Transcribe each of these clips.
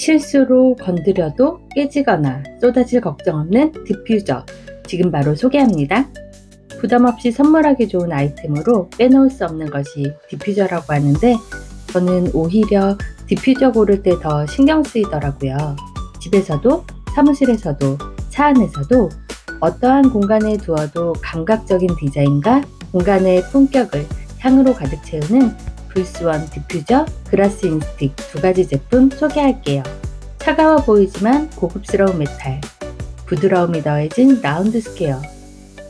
실수로 건드려도 깨지거나 쏟아질 걱정 없는 디퓨저. 지금 바로 소개합니다. 부담 없이 선물하기 좋은 아이템으로 빼놓을 수 없는 것이 디퓨저라고 하는데 저는 오히려 디퓨저 고를 때 더 신경 쓰이더라고요. 집에서도 사무실에서도 차 안에서도 어떠한 공간에 두어도 감각적인 디자인과 공간의 품격을 향으로 가득 채우는 불스원 디퓨저 그라스 인스틱 두 가지 제품 소개할게요. 차가워 보이지만 고급스러운 메탈, 부드러움이 더해진 라운드 스퀘어,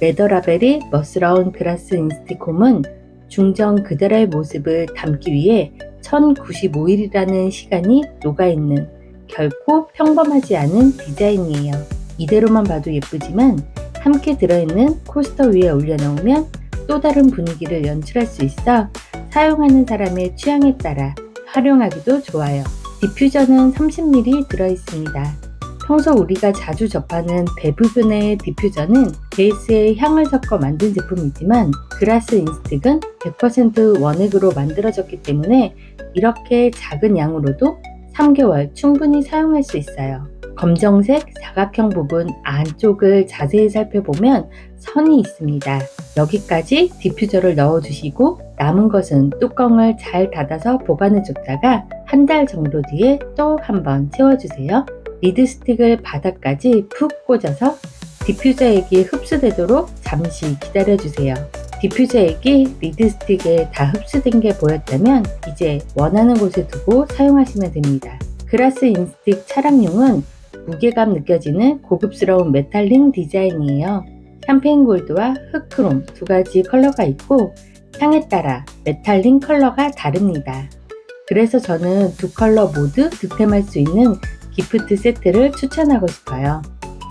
레더 라벨이 멋스러운 그라스 인스틱 홈은 중정 그대로의 모습을 담기 위해 1095일이라는 시간이 녹아있는 결코 평범하지 않은 디자인이에요. 이대로만 봐도 예쁘지만 함께 들어있는 코스터 위에 올려놓으면 또 다른 분위기를 연출할 수 있어 사용하는 사람의 취향에 따라 활용하기도 좋아요. 디퓨저는 30ml 들어있습니다. 평소 우리가 자주 접하는 대부분의 디퓨저는 베이스에 향을 섞어 만든 제품이지만 그라스 인스틱은 100% 원액으로 만들어졌기 때문에 이렇게 작은 양으로도 3개월 충분히 사용할 수 있어요. 검정색 사각형 부분 안쪽을 자세히 살펴보면 선이 있습니다. 여기까지 디퓨저를 넣어주시고 남은 것은 뚜껑을 잘 닫아서 보관해 줬다가 한 달 정도 뒤에 또 한번 채워주세요. 리드 스틱을 바닥까지 푹 꽂아서 디퓨저 액이 흡수되도록 잠시 기다려주세요. 디퓨저 액이 리드 스틱에 다 흡수된 게 보였다면 이제 원하는 곳에 두고 사용하시면 됩니다. 그라스 인스틱 차량용은 무게감 느껴지는 고급스러운 메탈링 디자인이에요. 샴페인 골드와 흑크롬 두 가지 컬러가 있고 향에 따라 메탈링 컬러가 다릅니다. 그래서 저는 두 컬러 모두 득템할 수 있는 기프트 세트를 추천하고 싶어요.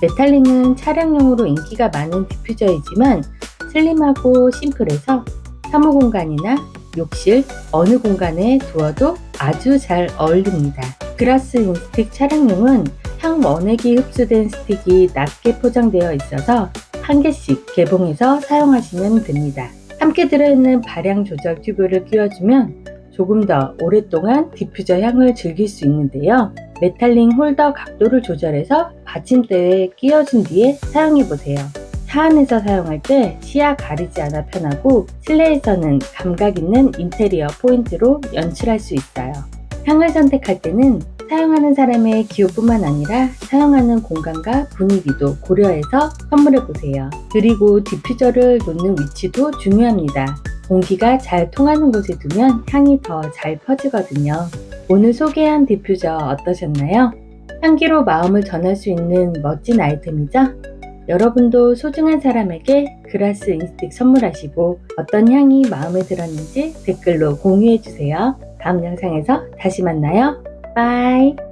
메탈링은 차량용으로 인기가 많은 디퓨저이지만 슬림하고 심플해서 사무 공간이나 욕실 어느 공간에 두어도 아주 잘 어울립니다. 그라스 인스틱 차량용은 향 원액이 흡수된 스틱이 낮게 포장되어 있어서 한 개씩 개봉해서 사용하시면 됩니다. 함께 들어있는 발향 조절 튜브를 끼워주면 조금 더 오랫동안 디퓨저 향을 즐길 수 있는데요. 메탈링 홀더 각도를 조절해서 받침대에 끼워준 뒤에 사용해보세요. 차 안에서 사용할 때 시야 가리지 않아 편하고 실내에서는 감각 있는 인테리어 포인트로 연출할 수 있어요. 향을 선택할 때는 사용하는 사람의 기호뿐만 아니라 사용하는 공간과 분위기도 고려해서 선물해 보세요. 그리고 디퓨저를 놓는 위치도 중요합니다. 공기가 잘 통하는 곳에 두면 향이 더 잘 퍼지거든요. 오늘 소개한 디퓨저 어떠셨나요? 향기로 마음을 전할 수 있는 멋진 아이템이죠? 여러분도 소중한 사람에게 그라스 인스틱 선물하시고 어떤 향이 마음에 들었는지 댓글로 공유해주세요. 다음 영상에서 다시 만나요. 빠이!